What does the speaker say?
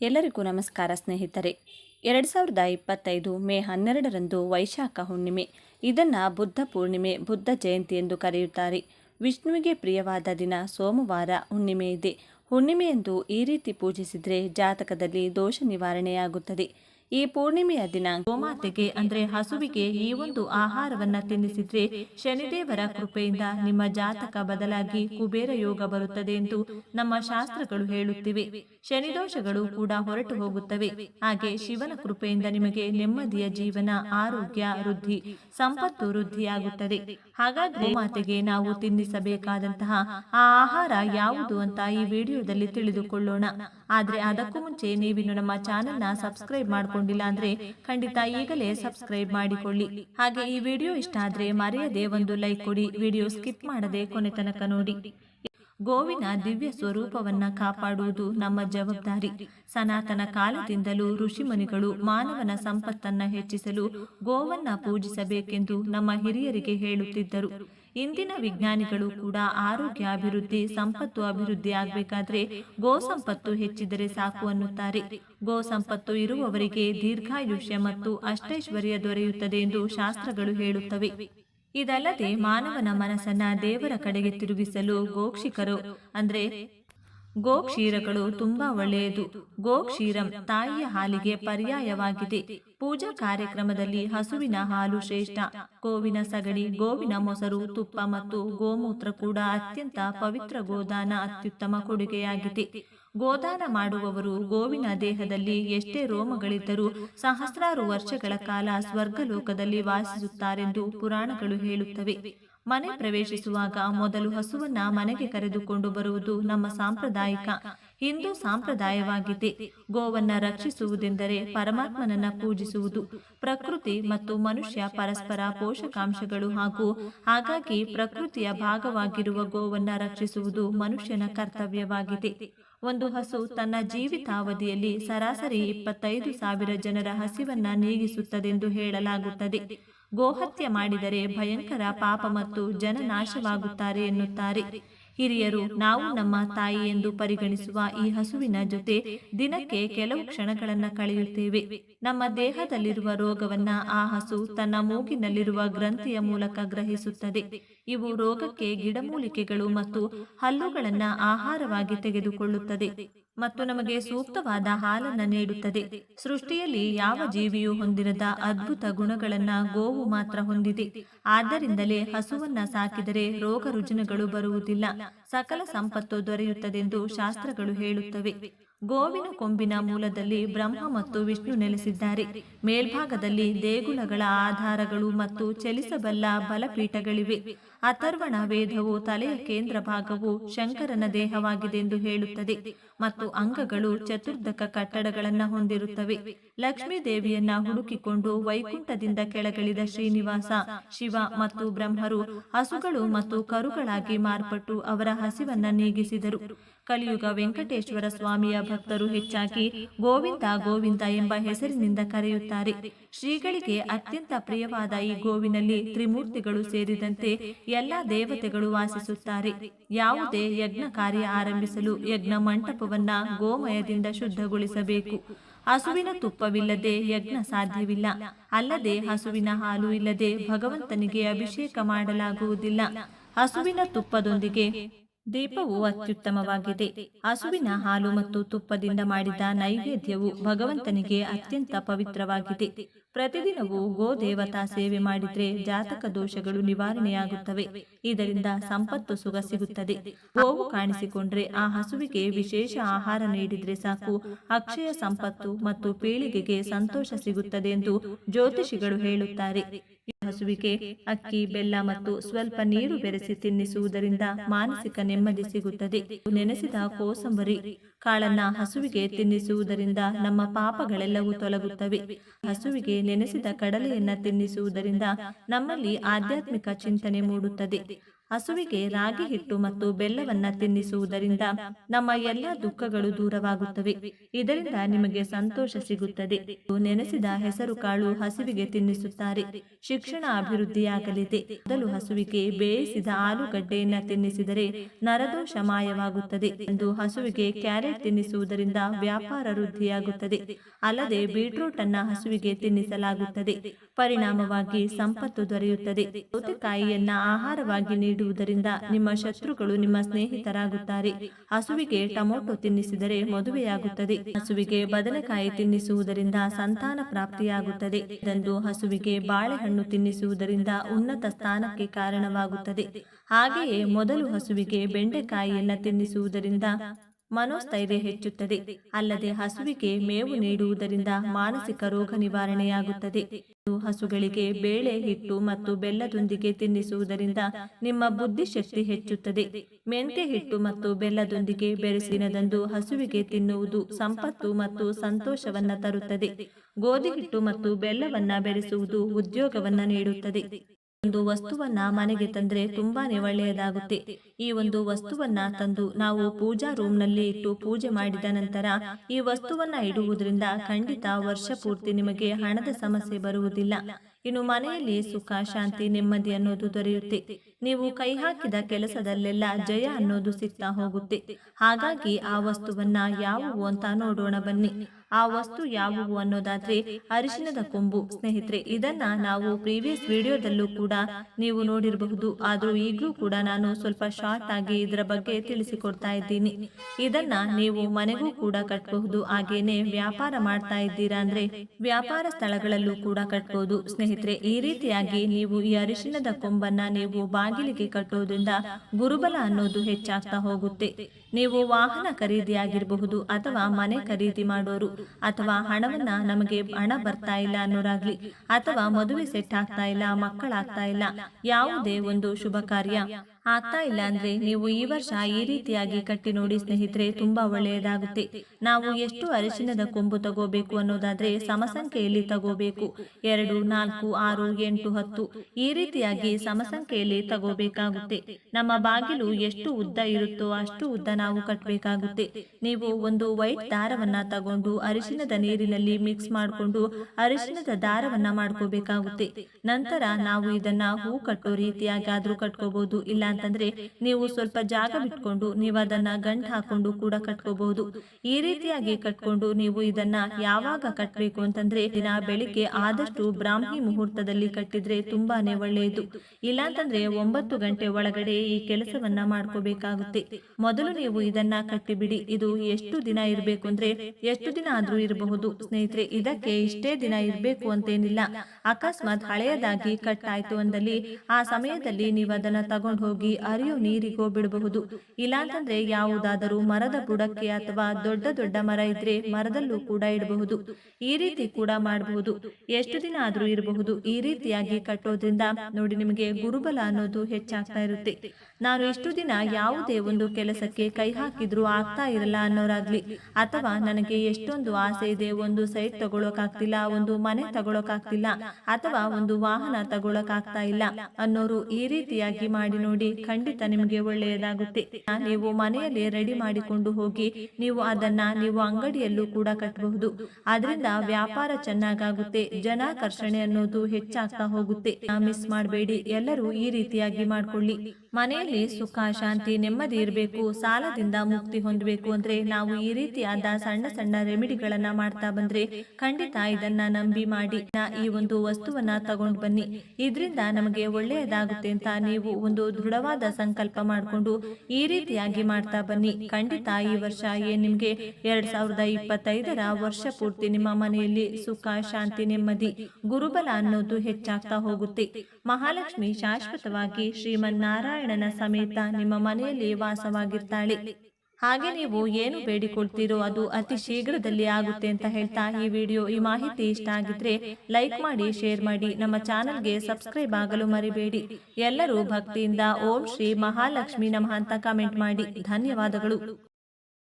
ಎಲ್ಲರಿಗೂ ನಮಸ್ಕಾರ ಸ್ನೇಹಿತರೆ. ಎರಡು ಸಾವಿರದ ಇಪ್ಪತ್ತೈದು ಮೇ ಹನ್ನೆರಡರಂದು ವೈಶಾಖ ಹುಣ್ಣಿಮೆ. ಇದನ್ನು ಬುದ್ಧ ಪೂರ್ಣಿಮೆ, ಬುದ್ಧ ಜಯಂತಿ ಎಂದು ಕರೆಯುತ್ತಾರೆ. ವಿಷ್ಣುವಿಗೆ ಪ್ರಿಯವಾದ ದಿನ ಸೋಮವಾರ ಹುಣ್ಣಿಮೆ ಇದೆ. ಹುಣ್ಣಿಮೆಯಂದು ಈ ರೀತಿ ಪೂಜಿಸಿದರೆ ಜಾತಕದಲ್ಲಿ ದೋಷ ನಿವಾರಣೆಯಾಗುತ್ತದೆ. ಈ ಪೂರ್ಣಿಮೆಯ ದಿನ ಗೋಮಾತೆಗೆ, ಅಂದ್ರೆ ಹಸುವಿಗೆ ಈ ಒಂದು ಆಹಾರವನ್ನ ತಿನ್ನಿಸಿದ್ರೆ ಶನಿದೇವರ ಕೃಪೆಯಿಂದ ನಿಮ್ಮ ಜಾತಕ ಬದಲಾಗಿ ಕುಬೇರ ಯೋಗ ಬರುತ್ತದೆ ಎಂದು ನಮ್ಮ ಶಾಸ್ತ್ರಗಳು ಹೇಳುತ್ತಿವೆ. ಶನಿದೋಷಗಳು ಕೂಡ ಹೊರಟು ಹೋಗುತ್ತವೆ. ಹಾಗೆ ಶಿವನ ಕೃಪೆಯಿಂದ ನಿಮಗೆ ನೆಮ್ಮದಿಯ ಜೀವನ, ಆರೋಗ್ಯ, ವೃದ್ಧಿ, ಸಂಪತ್ತು ವೃದ್ಧಿಯಾಗುತ್ತದೆ. ಹಾಗಾಗಿ ಗೋಮಾತೆಗೆ ನಾವು ತಿನ್ನಿಸಬೇಕಾದಂತಹ ಆ ಆಹಾರ ಯಾವುದು ಅಂತ ಈ ವಿಡಿಯೋದಲ್ಲಿ ತಿಳಿದುಕೊಳ್ಳೋಣ. ಆದ್ರೆ ಅದಕ್ಕೂ ಮುಂಚೆ ನೀವಿನ್ನು ನಮ್ಮ ಚಾನೆಲ್ನ ಸಬ್ಸ್ಕ್ರೈಬ್ ಮಾಡ್ಕೊಂಡಿಲ್ಲ ಅಂದ್ರೆ ಖಂಡಿತ ಈಗಲೇ ಸಬ್ಸ್ಕ್ರೈಬ್ ಮಾಡಿಕೊಳ್ಳಿ. ಹಾಗೆ ಈ ವಿಡಿಯೋ ಇಷ್ಟ ಆದ್ರೆ ಮರೆಯದೆ ಒಂದು ಲೈಕ್ ಕೊಡಿ. ವಿಡಿಯೋ ಸ್ಕಿಪ್ ಮಾಡದೆ ಕೊನೆ ತನಕ ನೋಡಿ. ಗೋವಿನ ದಿವ್ಯ ಸ್ವರೂಪವನ್ನ ಕಾಪಾಡುವುದು ನಮ್ಮ ಜವಾಬ್ದಾರಿ. ಸನಾತನ ಕಾಲದಿಂದಲೂ ಋಷಿಮುನಿಗಳು ಮಾನವನ ಸಂಪತ್ತನ್ನ ಹೆಚ್ಚಿಸಲು ಗೋವನ್ನ ಪೂಜಿಸಬೇಕೆಂದು ನಮ್ಮ ಹಿರಿಯರಿಗೆ ಹೇಳುತ್ತಿದ್ದರು. ಇಂದಿನ ವಿಜ್ಞಾನಿಗಳು ಕೂಡ ಆರೋಗ್ಯ ಅಭಿವೃದ್ಧಿ, ಸಂಪತ್ತು ಅಭಿವೃದ್ಧಿ ಆಗಬೇಕಾದ್ರೆ ಗೋ ಸಂಪತ್ತು ಹೆಚ್ಚಿದರೆ ಸಾಕು ಅನ್ನುತ್ತಾರೆ. ಗೋ ಸಂಪತ್ತು ಇರುವವರಿಗೆ ದೀರ್ಘಾಯುಷ್ಯ ಮತ್ತು ಅಷ್ಟೈಶ್ವರ್ಯ ದೊರೆಯುತ್ತದೆ ಎಂದು ಶಾಸ್ತ್ರಗಳು ಹೇಳುತ್ತವೆ. ಇದಲ್ಲದೆ ಮಾನವನ ಮನಸ್ಸನ್ನ ದೇವರ ಕಡೆಗೆ ತಿರುಗಿಸಲು ಗೋಕ್ಷಿಕರು, ಅಂದ್ರೆ ಗೋಕ್ಷೀರಗಳು ತುಂಬಾ ಒಳ್ಳೆಯದು. ಗೋಕ್ಷೀರಂ ತಾಯಿಯ ಹಾಲಿಗೆ ಪರ್ಯಾಯವಾಗಿದೆ. ಪೂಜಾ ಕಾರ್ಯಕ್ರಮದಲ್ಲಿ ಹಸುವಿನ ಹಾಲು ಶ್ರೇಷ್ಠ. ಗೋವಿನ ಸಗಣಿ, ಗೋವಿನ ಮೊಸರು, ತುಪ್ಪ ಮತ್ತು ಗೋಮೂತ್ರ ಕೂಡ ಅತ್ಯಂತ ಪವಿತ್ರ ಗೋದಾನ ಅತ್ಯುತ್ತಮ ಕೊಡುಗೆಯಾಗಿದೆ. ಗೋದಾನ ಮಾಡುವವರು ಗೋವಿನ ದೇಹದಲ್ಲಿ ಎಷ್ಟೇ ರೋಮಗಳಿದ್ದರೂ ಸಹಸ್ರಾರು ವರ್ಷಗಳ ಕಾಲ ಸ್ವರ್ಗಲೋಕದಲ್ಲಿ ವಾಸಿಸುತ್ತಾರೆಂದು ಪುರಾಣಗಳು ಹೇಳುತ್ತವೆ. ಮನೆ ಪ್ರವೇಶಿಸುವಾಗ ಮೊದಲು ಹಸುವನ್ನ ಮನೆಗೆ ಕರೆದುಕೊಂಡು ಬರುವುದು ನಮ್ಮ ಸಾಂಪ್ರದಾಯಿಕ, ಹಿಂದೂ ಸಾಂಪ್ರದಾಯವಾಗಿದೆ. ಗೋವನ್ನ ರಕ್ಷಿಸುವುದೆಂದರೆ ಪರಮಾತ್ಮನನ್ನ ಪೂಜಿಸುವುದು. ಪ್ರಕೃತಿ ಮತ್ತು ಮನುಷ್ಯ ಪರಸ್ಪರ ಪೋಷಕಾಂಶಗಳು ಹಾಗೂ ಹಾಗಾಗಿ ಪ್ರಕೃತಿಯ ಭಾಗವಾಗಿರುವ ಗೋವನ್ನ ರಕ್ಷಿಸುವುದು ಮನುಷ್ಯನ ಕರ್ತವ್ಯವಾಗಿದೆ. ಒಂದು ಹಸು ತನ್ನ ಜೀವಿತಾವಧಿಯಲ್ಲಿ ಸರಾಸರಿ ಇಪ್ಪತ್ತೈದು ಸಾವಿರ ಜನರ ಹಸಿವನ್ನ ನೀಗಿಸುತ್ತದೆಂದು ಹೇಳಲಾಗುತ್ತದೆ. ಗೋಹತ್ಯೆ ಮಾಡಿದರೆ ಭಯಂಕರ ಪಾಪ ಮತ್ತು ಜನನಾಶವಾಗುತ್ತಾರೆ ಎನ್ನುತ್ತಾರೆ. ಹಿರಿಯರು, ನಾವು ನಮ್ಮ ತಾಯಿ ಎಂದು ಪರಿಗಣಿಸುವ ಈ ಹಸುವಿನ ಜೊತೆ ದಿನಕ್ಕೆ ಕೆಲವು ಕ್ಷಣಗಳನ್ನು ಕಳೆಯುತ್ತೇವೆ. ನಮ್ಮ ದೇಹದಲ್ಲಿರುವ ರೋಗವನ್ನ ಆ ಹಸು ತನ್ನ ಮೂಗಿನಲ್ಲಿರುವ ಗ್ರಂಥಿಯ ಮೂಲಕ ಗ್ರಹಿಸುತ್ತದೆ. ಇವು ರೋಗಕ್ಕೆ ಗಿಡಮೂಲಿಕೆಗಳು ಮತ್ತು ಹಲ್ಲುಗಳನ್ನ ಆಹಾರವಾಗಿ ತೆಗೆದುಕೊಳ್ಳುತ್ತದೆ. ಮತ್ತು ನಮಗೆ ಸೂಕ್ತವಾದ ಹಾಲನ್ನು ನೀಡುತ್ತದೆ. ಸೃಷ್ಟಿಯಲ್ಲಿ ಯಾವ ಜೀವಿಯೂ ಹೊಂದಿರದ ಅದ್ಭುತ ಗುಣಗಳನ್ನ ಗೋವು ಮಾತ್ರ ಹೊಂದಿದೆ. ಆದ್ದರಿಂದಲೇ ಹಸುವನ್ನ ಸಾಕಿದರೆ ರೋಗ ರುಜಿನಗಳು ಬರುವುದಿಲ್ಲ. ಸಕಲ ಸಂಪತ್ತು ದೊರೆಯುತ್ತದೆಂದು ಶಾಸ್ತ್ರಗಳು ಹೇಳುತ್ತವೆ. ಗೋವಿನ ಕೊಂಬಿನ ಮೂಲದಲ್ಲಿ ಬ್ರಹ್ಮ ಮತ್ತು ವಿಷ್ಣು ನೆಲೆಸಿದ್ದಾರೆ. ಮೇಲ್ಭಾಗದಲ್ಲಿ ದೇಗುಲಗಳ ಆಧಾರಗಳು ಮತ್ತು ಚಲಿಸಬಲ್ಲ ಬಲಪೀಠಗಳಿವೆ. ಅಥರ್ವಣ ವೇದವು ತಲೆಯ ಕೇಂದ್ರ ಭಾಗವು ಶಂಕರನ ದೇಹವಾಗಿದೆ ಎಂದು ಹೇಳುತ್ತದೆ ಮತ್ತು ಅಂಗಗಳು ಚತುರ್ಧಕ ಕಟ್ಟಡಗಳನ್ನು ಹೊಂದಿರುತ್ತವೆ. ಲಕ್ಷ್ಮೀ ದೇವಿಯನ್ನ ಹುಡುಕಿಕೊಂಡು ವೈಕುಂಠದಿಂದ ಕೆಳಗಿಳಿದ ಶ್ರೀನಿವಾಸ, ಶಿವ ಮತ್ತು ಬ್ರಹ್ಮರು ಹಸುಗಳು ಮತ್ತು ಕರುಗಳಾಗಿ ಮಾರ್ಪಟ್ಟು ಅವರ ಹಸಿವನ್ನ ನೀಗಿಸಿದರು. ಕಲಿಯುಗ ವೆಂಕಟೇಶ್ವರ ಸ್ವಾಮಿಯ ಭಕ್ತರು ಹೆಚ್ಚಾಗಿ ಗೋವಿಂದ ಗೋವಿಂದ ಎಂಬ ಹೆಸರಿನಿಂದ ಕರೆಯುತ್ತಾರೆ. ಶ್ರೀಗಳಿಗೆ ಅತ್ಯಂತ ಪ್ರಿಯವಾದ ಈ ಗೋವಿನಲ್ಲಿ ತ್ರಿಮೂರ್ತಿಗಳು ಸೇರಿದಂತೆ ಎಲ್ಲ ದೇವತೆಗಳು ವಾಸಿಸುತ್ತಾರೆ. ಯಾವುದೇ ಯಜ್ಞ ಕಾರ್ಯ ಆರಂಭಿಸಲು ಯಜ್ಞ ಮಂಟಪವನ್ನ ಗೋಮಯದಿಂದ ಶುದ್ಧಗೊಳಿಸಬೇಕು. ಹಸುವಿನ ತುಪ್ಪವಿಲ್ಲದೆ ಯಜ್ಞ ಸಾಧ್ಯವಿಲ್ಲ. ಅಲ್ಲದೆ ಹಸುವಿನ ಹಾಲು ಇಲ್ಲದೆ ಭಗವಂತನಿಗೆ ಅಭಿಷೇಕ ಮಾಡಲಾಗುವುದಿಲ್ಲ. ಹಸುವಿನ ತುಪ್ಪದೊಂದಿಗೆ ದೀಪವು ಅತ್ಯುತ್ತಮವಾಗಿದೆ. ಹಸುವಿನ ಹಾಲು ಮತ್ತು ತುಪ್ಪದಿಂದ ಮಾಡಿದ ನೈವೇದ್ಯವು ಭಗವಂತನಿಗೆ ಅತ್ಯಂತ ಪವಿತ್ರವಾಗಿದೆ. ಪ್ರತಿದಿನವೂ ಗೋ ದೇವತಾ ಸೇವೆ ಮಾಡಿದ್ರೆ ಜಾತಕ ದೋಷಗಳು ನಿವಾರಣೆಯಾಗುತ್ತವೆ. ಇದರಿಂದ ಸಂಪತ್ತು ಸುಖ ಸಿಗುತ್ತದೆ. ಗೋವು ಕಾಣಿಸಿಕೊಂಡ್ರೆ ಆ ಹಸುವಿಗೆ ವಿಶೇಷ ಆಹಾರ ನೀಡಿದ್ರೆ ಸಾಕು. ಅಕ್ಷಯ ಸಂಪತ್ತು ಮತ್ತು ಪೀಳಿಗೆಗೆ ಸಂತೋಷ ಸಿಗುತ್ತದೆ ಎಂದು ಜ್ಯೋತಿಷಿಗಳು ಹೇಳುತ್ತಾರೆ. ಹಸುವಿಗೆ ಅಕ್ಕಿ, ಬೆಲ್ಲ ಮತ್ತು ಸ್ವಲ್ಪ ನೀರು ಬೆರೆಸಿ ತಿನ್ನಿಸುವುದರಿಂದ ಮಾನಸಿಕ ನೆಮ್ಮದಿ ಸಿಗುತ್ತದೆ. ನೆನೆಸಿದ ಕೋಸಂಬರಿ ಕಾಳನ್ನ ಹಸುವಿಗೆ ತಿನ್ನಿಸುವುದರಿಂದ ನಮ್ಮ ಪಾಪಗಳೆಲ್ಲವೂ ತೊಲಗುತ್ತವೆ. ಹಸುವಿಗೆ ನೆನೆಸಿದ ಕಡಲೆಯನ್ನ ತಿನ್ನಿಸುವುದರಿಂದ ನಮ್ಮಲ್ಲಿ ಆಧ್ಯಾತ್ಮಿಕ ಚಿಂತನೆ ಮೂಡುತ್ತದೆ. ಹಸುವಿಗೆ ರಾಗಿ ಹಿಟ್ಟು ಮತ್ತು ಬೆಲ್ಲವನ್ನ ತಿನ್ನಿಸುವುದರಿಂದ ನಮ್ಮ ಎಲ್ಲ ದುಃಖಗಳು ದೂರವಾಗುತ್ತವೆ. ಇದರಿಂದ ನಿಮಗೆ ಸಂತೋಷ ಸಿಗುತ್ತದೆ. ನೆನೆಸಿದ ಹೆಸರು ಕಾಳು ಹಸುವಿಗೆ ತಿನ್ನಿಸುತ್ತಾರೆ. ಶಿಕ್ಷಣ ಅಭಿವೃದ್ಧಿಯಾಗಲಿದೆ. ಮೊದಲು ಹಸುವಿಗೆ ಬೇಯಿಸಿದ ಆಲೂಗಡ್ಡೆಯನ್ನ ತಿನ್ನಿಸಿದರೆ ನರದೋಷ ಮಾಯವಾಗುತ್ತದೆ ಎಂದು ಹಸುವಿಗೆ ಕ್ಯಾರೆಟ್ ತಿನ್ನಿಸುವುದರಿಂದ ವ್ಯಾಪಾರ ವೃದ್ಧಿಯಾಗುತ್ತದೆ. ಅಲ್ಲದೆ ಬೀಟ್ರೂಟ್ ಅನ್ನ ಹಸುವಿಗೆ ತಿನ್ನಿಸಲಾಗುತ್ತದೆ. ಪರಿಣಾಮವಾಗಿ ಸಂಪತ್ತು ದೊರೆಯುತ್ತದೆ. ಸೌತೆಕಾಯಿಯನ್ನ ಆಹಾರವಾಗಿ ನೀಡುವುದರಿಂದ ನಿಮ್ಮ ಶತ್ರುಗಳು ನಿಮ್ಮ ಸ್ನೇಹಿತರಾಗುತ್ತಾರೆ. ಹಸುವಿಗೆ ಟೊಮೊಟೊ ತಿನ್ನಿಸಿದರೆ ಮದುವೆಯಾಗುತ್ತದೆ. ಹಸುವಿಗೆ ಬದನೆಕಾಯಿ ತಿನ್ನಿಸುವುದರಿಂದ ಸಂತಾನ ಪ್ರಾಪ್ತಿಯಾಗುತ್ತದೆ. ಇದೊಂದು ಹಸುವಿಗೆ ಬಾಳೆಹಣ್ಣು ತಿನ್ನಿಸುವುದರಿಂದ ಉನ್ನತ ಸ್ಥಾನಕ್ಕೆ ಕಾರಣವಾಗುತ್ತದೆ. ಹಾಗೆಯೇ ಮೊದಲು ಹಸುವಿಗೆ ಬೆಂಡೆಕಾಯಿಯನ್ನ ತಿನ್ನಿಸುವುದರಿಂದ ಮನೋಸ್ಥೈರ್ಯ ಹೆಚ್ಚುತ್ತದೆ. ಅಲ್ಲದೆ ಹಸುವಿಗೆ ಮೇವು ನೀಡುವುದರಿಂದ ಮಾನಸಿಕ ರೋಗ ನಿವಾರಣೆಯಾಗುತ್ತದೆ. ಹಸುಗಳಿಗೆ ಬೇಳೆ, ಹಿಟ್ಟು ಮತ್ತು ಬೆಲ್ಲದೊಂದಿಗೆ ತಿನ್ನಿಸುವುದರಿಂದ ನಿಮ್ಮ ಬುದ್ಧಿಶಕ್ತಿ ಹೆಚ್ಚುತ್ತದೆ. ಮೆಂತೆ, ಹಿಟ್ಟು ಮತ್ತು ಬೆಲ್ಲದೊಂದಿಗೆ ಬೆರೆಸಿನದಂದು ಹಸುವಿಗೆ ತಿನ್ನುವುದು ಸಂಪತ್ತು ಮತ್ತು ಸಂತೋಷವನ್ನ ತರುತ್ತದೆ. ಗೋಧಿ, ಹಿಟ್ಟು ಮತ್ತು ಬೆಲ್ಲವನ್ನ ಬೆರೆಸುವುದು ಉದ್ಯೋಗವನ್ನ ನೀಡುತ್ತದೆ. ಒಂದು ವಸ್ತುವನ್ನ ಮನೆಗೆ ತಂದ್ರೆ ತುಂಬಾನೇ ಒಳ್ಳೆಯದಾಗುತ್ತೆ. ಈ ಒಂದು ವಸ್ತುವನ್ನ ತಂದು ನಾವು ಪೂಜಾ ರೂಮ್ನಲ್ಲಿ ಇಟ್ಟು ಪೂಜೆ ಮಾಡಿದ ನಂತರ ಈ ವಸ್ತುವನ್ನ ಇಡುವುದರಿಂದ ಖಂಡಿತ ವರ್ಷ ಪೂರ್ತಿ ನಿಮಗೆ ಹಣದ ಸಮಸ್ಯೆ ಬರುವುದಿಲ್ಲ. ಇನ್ನು ಮನೆಯಲ್ಲಿ ಸುಖ, ಶಾಂತಿ, ನೆಮ್ಮದಿ ಅನ್ನೋದು ದೊರೆಯುತ್ತೆ. ನೀವು ಕೈ ಹಾಕಿದ ಕೆಲಸದಲ್ಲೆಲ್ಲ ಜಯ ಅನ್ನೋದು ಸಿಗ್ತಾ ಹೋಗುತ್ತೆ. ಹಾಗಾಗಿ ಆ ವಸ್ತುವನ್ನ ಯಾವುವು ಅಂತ ನೋಡೋಣ ಬನ್ನಿ. ಆ ವಸ್ತು ಯಾವುವು ಅನ್ನೋದಾದ್ರೆ ಅರಿಶಿನದ ಕೊಂಬು. ಸ್ನೇಹಿತರೆ, ಇದನ್ನ ನಾವು ಪ್ರೀವಿಯಸ್ ವಿಡಿಯೋದಲ್ಲೂ ಕೂಡ ನೀವು ನೋಡಿರಬಹುದು. ಆದ್ರೂ ಈಗಲೂ ಕೂಡ ನಾನು ಸ್ವಲ್ಪ ಶಾರ್ಟ್ ಆಗಿ ಇದರ ಬಗ್ಗೆ ತಿಳಿಸಿಕೊಡ್ತಾ ಇದ್ದೀನಿ. ಇದನ್ನ ನೀವು ಮನೆಗೂ ಕೂಡ ಕಟ್ಟಬಹುದು ಹಾಗೇನೆ ವ್ಯಾಪಾರ ಮಾಡ್ತಾ ಇದ್ದೀರಾ ಅಂದ್ರೆ ವ್ಯಾಪಾರ ಸ್ಥಳಗಳಲ್ಲೂ ಕೂಡ ಕಟ್ಟಬಹುದು ಸ್ನೇಹಿತರೆ, ಈ ರೀತಿಯಾಗಿ ನೀವು ಈ ಅರಿಶಿನದ ಕೊಂಬನ್ನ ನೀವು ಬಾಗಿಲಿಗೆ ಕಟ್ಟುವುದರಿಂದ ಗುರುಬಲ ಅನ್ನೋದು ಹೆಚ್ಚಾಗ್ತಾ ಹೋಗುತ್ತೆ. ನೀವು ವಾಹನ ಖರೀದಿಯಾಗಿರಬಹುದು ಅಥವಾ ಮನೆ ಖರೀದಿ ಮಾಡೋರು ಅಥವಾ ಹಣವನ್ನ ನಮಗೆ ಹಣ ಬರ್ತಾ ಇಲ್ಲ ಅನ್ನೋರಾಗ್ಲಿ ಅಥವಾ ಮದುವೆ ಸೆಟ್ ಆಗ್ತಾ ಇಲ್ಲ, ಮಕ್ಕಳಾಗ್ತಾ ಇಲ್ಲ, ಯಾವುದೇ ಒಂದು ಶುಭ ಕಾರ್ಯ. ಆಗ್ತಾ ಇಲ್ಲ ಅಂದ್ರೆ ನೀವು ಈ ವರ್ಷ ಈ ರೀತಿಯಾಗಿ ಕಟ್ಟಿ ನೋಡಿ ಸ್ನೇಹಿತರೆ, ತುಂಬಾ ಒಳ್ಳೆಯದಾಗುತ್ತೆ. ನಾವು ಎಷ್ಟು ಅರಿಶಿನದ ಕೊಂಬು ತಗೋಬೇಕು ಅನ್ನೋದಾದ್ರೆ ಸಮಸಂಖ್ಯೆಯಲ್ಲಿ ತಗೋಬೇಕು. ಎರಡು, ನಾಲ್ಕು, ಆರು, ಎಂಟು, ಹತ್ತು ಈ ರೀತಿಯಾಗಿ ಸಮಸಂಖ್ಯೆಯಲ್ಲಿ ತಗೋಬೇಕಾಗುತ್ತೆ. ನಮ್ಮ ಬಾಗಿಲು ಎಷ್ಟು ಉದ್ದ ಇರುತ್ತೋ ಅಷ್ಟು ಉದ್ದ ನಾವು ಕಟ್ಟಬೇಕಾಗುತ್ತೆ ನೀವು ಒಂದು ವೈಟ್ ದಾರವನ್ನ ತಗೊಂಡು ಅರಿಶಿನದ ನೀರಿನಲ್ಲಿ ಮಿಕ್ಸ್ ಮಾಡಿಕೊಂಡು ಅರಿಶಿನದ ದಾರವನ್ನ ಮಾಡ್ಕೋಬೇಕಾಗುತ್ತೆ. ನಂತರ ನಾವು ಇದನ್ನ ಹೂ ಕಟ್ಟೋ ರೀತಿಯಾಗಾದ್ರೂ ಕಟ್ಕೋಬಹುದು ಇಲ್ಲ ಅಂತಂದ್ರೆ ನೀವು ಸ್ವಲ್ಪ ಜಾಗ ಬಿಟ್ಕೊಂಡು ನೀವು ಅದನ್ನ ಗಂಟು ಹಾಕೊಂಡು ಕೂಡ ಕಟ್ಕೋಬಹುದು. ಈ ರೀತಿಯಾಗಿ ಕಟ್ಕೊಂಡು ನೀವು ಇದನ್ನ ಯಾವಾಗ ಕಟ್ಟಬೇಕು ಅಂತಂದ್ರೆ ದಿನ ಬೆಳಿಗ್ಗೆ ಆದಷ್ಟು ಬ್ರಾಹ್ಮಿ ಮುಹೂರ್ತದಲ್ಲಿ ಕಟ್ಟಿದ್ರೆ ತುಂಬಾನೇ ಒಳ್ಳೆಯದು. ಇಲ್ಲಾಂತಂದ್ರೆ ಒಂಬತ್ತು ಗಂಟೆ ಒಳಗಡೆ ಈ ಕೆಲಸವನ್ನ ಮಾಡ್ಕೋಬೇಕಾಗುತ್ತೆ. ಮೊದಲು ನೀವು ಇದನ್ನ ಕಟ್ಟಿಬಿಡಿ. ಇದು ಎಷ್ಟು ದಿನ ಇರಬೇಕು ಅಂದ್ರೆ ಎಷ್ಟು ದಿನ ಆದ್ರೂ ಇರಬಹುದು. ಸ್ನೇಹಿತರೆ, ಇದಕ್ಕೆ ಇಷ್ಟೇ ದಿನ ಇರಬೇಕು ಅಂತೇನಿಲ್ಲ. ಅಕಸ್ಮಾತ್ ಹಳೆಯದಾಗಿ ಕಟ್ ಆಯ್ತು ಅಂದಲ್ಲಿ ಆ ಸಮಯದಲ್ಲಿ ನೀವು ಅದನ್ನ ತಗೊಂಡು ಅರಿಯೋ ನೀರಿಗೋ ಬಿಡಬಹುದು. ಇಲ್ಲಾಂತಂದ್ರೆ ಯಾವುದಾದರೂ ಮರದ ಬುಡಕ್ಕೆ ಅಥವಾ ದೊಡ್ಡ ದೊಡ್ಡ ಮರ ಇದ್ರೆ ಮರದಲ್ಲೂ ಕೂಡ ಇಡಬಹುದು. ಈ ರೀತಿ ಕೂಡ ಮಾಡಬಹುದು. ಎಷ್ಟು ದಿನ ಆದ್ರೂ ಇರಬಹುದು. ಈ ರೀತಿಯಾಗಿ ಕಟ್ಟೋದ್ರಿಂದ ನೋಡಿ ನಿಮಗೆ ಗುರುಬಲ ಅನ್ನೋದು ಹೆಚ್ಚಾಗ್ತಾ ಇರುತ್ತೆ. ನಾನು ಇಷ್ಟು ದಿನ ಯಾವುದೇ ಒಂದು ಕೆಲಸಕ್ಕೆ ಕೈ ಹಾಕಿದ್ರು ಆಗ್ತಾ ಇರಲ್ಲ ಅನ್ನೋರಾಗ್ಲಿ. ಅಥವಾ ನನಗೆ ಎಷ್ಟೊಂದು ಆಸೆ ಇದೆ, ಒಂದು ಸೈಟ್ ತಗೊಳಕಾಗ್ತಿಲ್ಲ ಒಂದು ಮನೆ ತಗೊಳಕಾಗ್ತಿಲ್ಲ ಅಥವಾ ಒಂದು ವಾಹನ ತಗೊಳಕಾಗ್ತಾ ಇಲ್ಲ ಅನ್ನೋರು ಈ ರೀತಿಯಾಗಿ ಮಾಡಿ ನೋಡಿ ಖಂಡಿತ ನಿಮಗೆ ಒಳ್ಳೆಯದಾಗುತ್ತೆ. ನೀವು ಮನೆಯಲ್ಲಿ ರೆಡಿ ಮಾಡಿಕೊಂಡು ಹೋಗಿ, ನೀವು ಅದನ್ನ ನೀವು ಅಂಗಡಿಯಲ್ಲೂ ಕೂಡ ಕಟ್ಟಬಹುದು ಅದರಿಂದ ವ್ಯಾಪಾರ ಚೆನ್ನಾಗಾಗುತ್ತೆ ಜನಾಕರ್ಷಣೆ ಅನ್ನೋದು ಹೆಚ್ಚಾಗ್ತಾ ಹೋಗುತ್ತೆ. ಮಿಸ್ ಮಾಡಬೇಡಿ, ಎಲ್ಲರೂ ಈ ರೀತಿಯಾಗಿ ಮಾಡ್ಕೊಳ್ಳಿ. ಮನೆಯಲ್ಲಿ ಸುಖ, ಶಾಂತಿ, ನೆಮ್ಮದಿ ಇರಬೇಕು, ಸಾಲದಿಂದ ಮುಕ್ತಿ ಹೊಂದಬೇಕು ಅಂದ್ರೆ ನಾವು ಈ ರೀತಿಯಾದ ಸಣ್ಣ ಸಣ್ಣ ರೆಮಿಡಿಗಳನ್ನ ಮಾಡ್ತಾ ಬಂದ್ರೆ ಖಂಡಿತ ಇದನ್ನ ನಂಬಿ ಮಾಡಿ ಈ ಒಂದು ವಸ್ತುವನ್ನ ತಗೊಂಡು ಬನ್ನಿ. ಇದರಿಂದ ನಮಗೆ ಒಳ್ಳೆಯದಾಗುತ್ತೆ ಅಂತ ನೀವು ಒಂದು ದೃಢವಾದ ಸಂಕಲ್ಪ ಮಾಡಿಕೊಂಡು ಈ ರೀತಿಯಾಗಿ ಮಾಡ್ತಾ ಬನ್ನಿ. ಖಂಡಿತ ಈ ವರ್ಷ ಏನ್ ನಿಮ್ಗೆ ಎರಡ್ ಸಾವಿರದ ಇಪ್ಪತ್ತೈದರ ವರ್ಷ ಪೂರ್ತಿ ನಿಮ್ಮ ಮನೆಯಲ್ಲಿ ಸುಖ, ಶಾಂತಿ, ನೆಮ್ಮದಿ, ಗುರುಬಲ ಅನ್ನೋದು ಹೆಚ್ಚಾಗ್ತಾ ಹೋಗುತ್ತೆ. ಮಹಾಲಕ್ಷ್ಮಿ ಶಾಶ್ವತವಾಗಿ ಶ್ರೀಮನ್ನಾರಾಯಣನ ಸಮೇತ ನಿಮ್ಮ ಮನೆಯಲ್ಲಿ ವಾಸವಾಗಿರ್ತಾಳೆ. ಹಾಗೆ ನೀವು ಏನು ಬೇಡಿಕೊಳ್ತೀರೋ ಅದು ಅತಿ ಶೀಘ್ರದಲ್ಲಿ ಆಗುತ್ತೆ ಅಂತ ಹೇಳ್ತಾ ಈ ವಿಡಿಯೋ. ಈ ಮಾಹಿತಿ ಇಷ್ಟ ಆಗಿದ್ರೆ ಲೈಕ್ ಮಾಡಿ, ಶೇರ್ ಮಾಡಿ. ನಮ್ಮ ಚಾನಲ್ಗೆ ಸಬ್ಸ್ಕ್ರೈಬ್ ಆಗಲು ಮರಿಬೇಡಿ. ಎಲ್ಲರೂ ಭಕ್ತಿಯಿಂದ ಓಂ ಶ್ರೀ ಮಹಾಲಕ್ಷ್ಮಿ ನಮಃ ಅಂತ ಕಮೆಂಟ್ ಮಾಡಿ. ಧನ್ಯವಾದಗಳು.